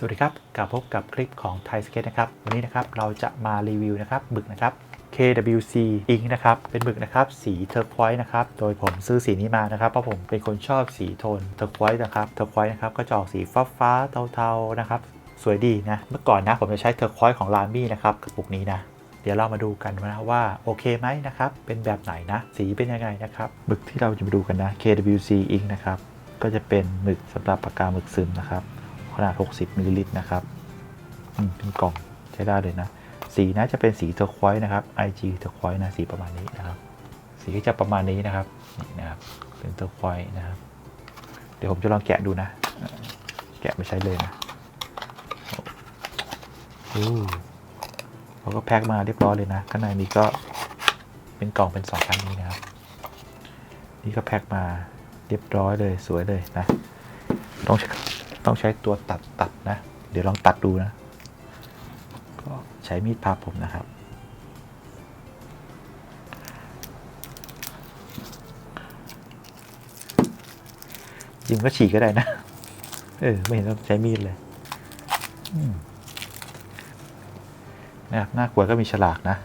สวัสดีครับกลับพบกับคลิปของไทยสเก็ตนะครับ วันนี้นะครับเราจะมารีวิวนะครับหมึกนะครับ KWC Ink นะครับ เป็นหมึกนะครับ สีเทอร์ควอยส์นะครับ โดยผมซื้อสีนี้มานะครับ เพราะผมเป็นคนชอบสีโทนเทอร์ควอยส์นะครับ เทอร์ควอยส์นะครับก็จะออกสีฟ้าฟ้าๆเทาๆนะครับ สวยดีนะ เมื่อก่อนนะผมจะใช้เทอร์ควอยส์ของลามี่นะครับกระปุกนี้นะเดี๋ยวเรามาดูกันนะว่าโอเคไหมนะครับ เป็นแบบไหนนะ สีเป็นยังไงนะครับหมึกที่เราจะมาดูกันนะ KWC Ink นะครับ ก็จะเป็นหมึกสำหรับปากกาหมึกซึมนะครับ ขนาด 60มิลลิลิตรนะครับอืมเป็นกล่องใช้ได้เลยนะ สีน่าจะเป็นสีเทอร์ควอยส์นะครับ IG เทอร์ควอยส์นะสีประมาณนี้นะครับ สีก็จะประมาณนี้นะครับนี่นะครับเป็นเทอร์ควอยส์นะครับ เดี๋ยวผมจะลองแกะดูนะ แกะไม่ใช้เลยนะโอ้เขาก็แพ็คมาเรียบร้อยเลยนะข้างในนี้ก็เป็นกล่องเป็นสองชั้นนี้นะครับนี่ก็แพ็คมาเรียบร้อยเลยสวยเลยนะต้องใช้ ต้องใช้ตัวตัดตัดนะ เดี๋ยวลองตัดดูนะ ก็ใช้มีดพับผมนะครับ จริงก็ฉีกก็ได้นะ เออ ไม่เห็นต้องใช้มีดเลยนะครับหน้ากลัวก็มีฉลากนะ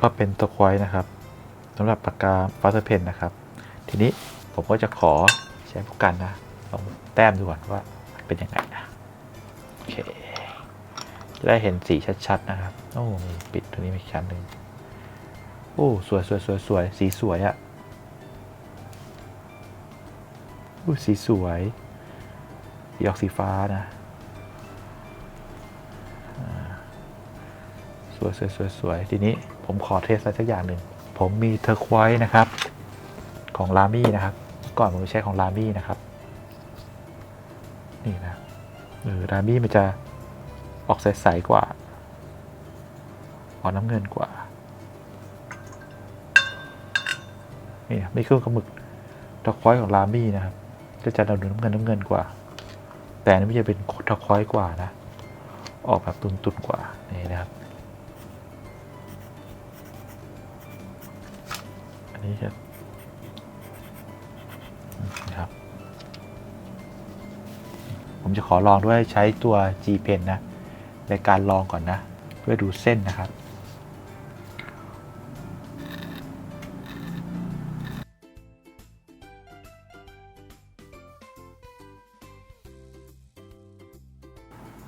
ก็เป็นตัวควายนะครับสำหรับปากกาฟาสเพนนะครับ ทีนี้ผมก็จะขอใช้ผู้กันนะลองแต้มดูก่อนว่า เป็นยังไงนะโอเคจะได้เห็นสีชัดๆนะครับโอ้มีปิดตรงนี้อีกชั้นหนึ่งโอ้สวยสวยสวยสวยสีสวยอะ่ะโอ้สีสวยสีออกสีฟ้านะสวยสวยสวยสวยทีนี้ผมขอเทสอะไรสักอย่างหนึ่งผมมีเทอร์ควอยส์นะครับของลามี่นะครับ ก่อนผมใช้ของลามี่นะครับ นี่นะเออลามี่มันจะออกใสๆกว่าออกน้ำเงินกว่านี่นะไม่เครื่องกับหมึกตะควอยของลามี่นะครับก็จะเราดูน้ำเงินน้ำเงินกว่า แต่นนี้มันจะเป็นตะควอยกว่านะ ออกแบบตุนๆกว่านี่นะครับอันนี้จะ ผมจะขอลองด้วยใช้ตัว G Pen นะ ในการลองก่อนนะ เพื่อดูเส้นนะครับ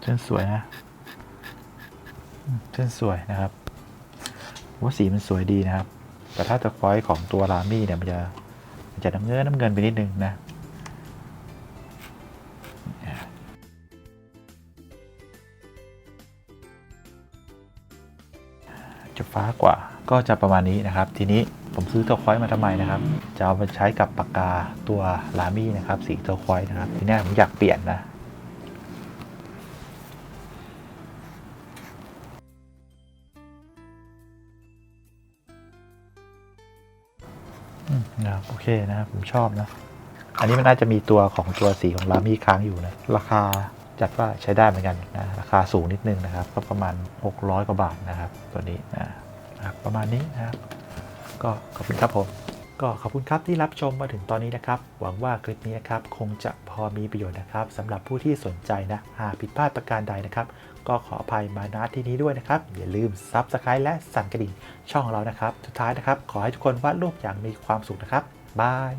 เส้นสวยนะ เส้นสวยนะครับว่าสีมันสวยดีนะครับ แต่ถ้าตะฟอยของตัวรามี่เนี่ยมันจะมันจะน้ำเงินน้ำเงินไปนิดนึงนะ จะฟ้ากว่า ก็จะประมาณนี้นะครับ ทีนี้ผมซื้อตัวควอยมาทำไมนะครับ จะเอาไปใช้กับปากกาตัวลามี่นะครับ สีตัวควอยนะครับ ทีนี้ผมอยากเปลี่ยนนะอืมนะโอเคนะผมชอบนะ อันนี้มันน่าจะมีตัวของตัวสีของลามี่ค้างอยู่นะ ราคา จัดว่าใช้ได้เหมือนกันนะราคาสูงนิดนึงนะครับ ก็ประมาณ 600 กว่าบาทนะครับ ตัวนี้นะครับประมาณนี้นะครับก็ขอบคุณครับผมก็ขอบคุณครับที่รับชมมาถึงตอนนี้นะครับ หวังว่าคลิปนี้นะครับคงจะพอมีประโยชน์นะครับสำหรับผู้ที่สนใจนะหากผิดพลาดประการใดนะครับ ก็ขออภัยมาณที่นี้ด้วยนะครับ อย่าลืม Subscribe และสั่นกระดิ่งช่องของเรานะครับ สุดท้ายนะครับ ขอให้ทุกคนวาดรูปอย่างมีความสุขนะครับบาย